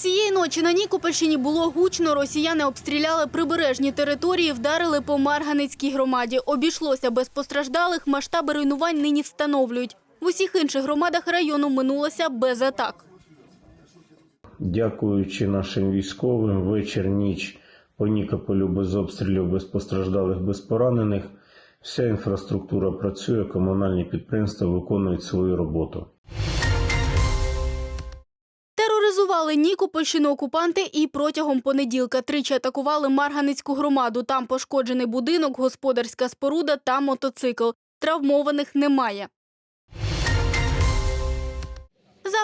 Щоночі на Нікопольщині було гучно. Росіяни обстріляли прибережні території, вдарили по Марганицькій громаді. Обійшлося без постраждалих. Масштаби руйнувань нині встановлюють. В усіх інших громадах району минулося без атак. Дякуючи нашим військовим, вечір, ніч по Нікополю без обстрілів, без постраждалих, без поранених. Вся інфраструктура працює, комунальні підприємства виконують свою роботу. Тероризували Нікопольщину окупанти і протягом понеділка тричі атакували Марганицьку громаду. Там пошкоджений будинок, господарська споруда та мотоцикл. Травмованих немає.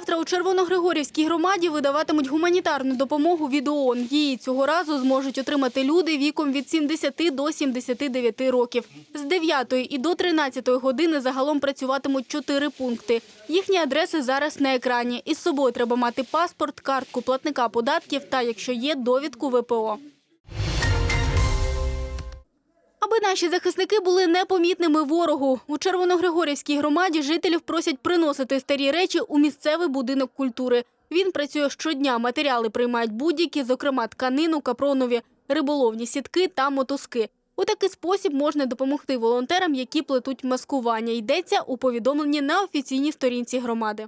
Завтра у Червоногригорівській громаді видаватимуть гуманітарну допомогу від ООН. Її цього разу зможуть отримати люди віком від 70 до 79 років. З 9 і до 13 години загалом працюватимуть чотири пункти. Їхні адреси зараз на екрані. Із собою треба мати паспорт, картку платника податків та, якщо є, довідку ВПО. Наші захисники були непомітними ворогу. У Червоногригорівській громаді жителів просять приносити старі речі у місцевий будинок культури. Він працює щодня. Матеріали приймають будь-які, зокрема тканину, капронові, риболовні сітки та мотузки. У такий спосіб можна допомогти волонтерам, які плетуть маскування. Йдеться у повідомленні на офіційній сторінці громади.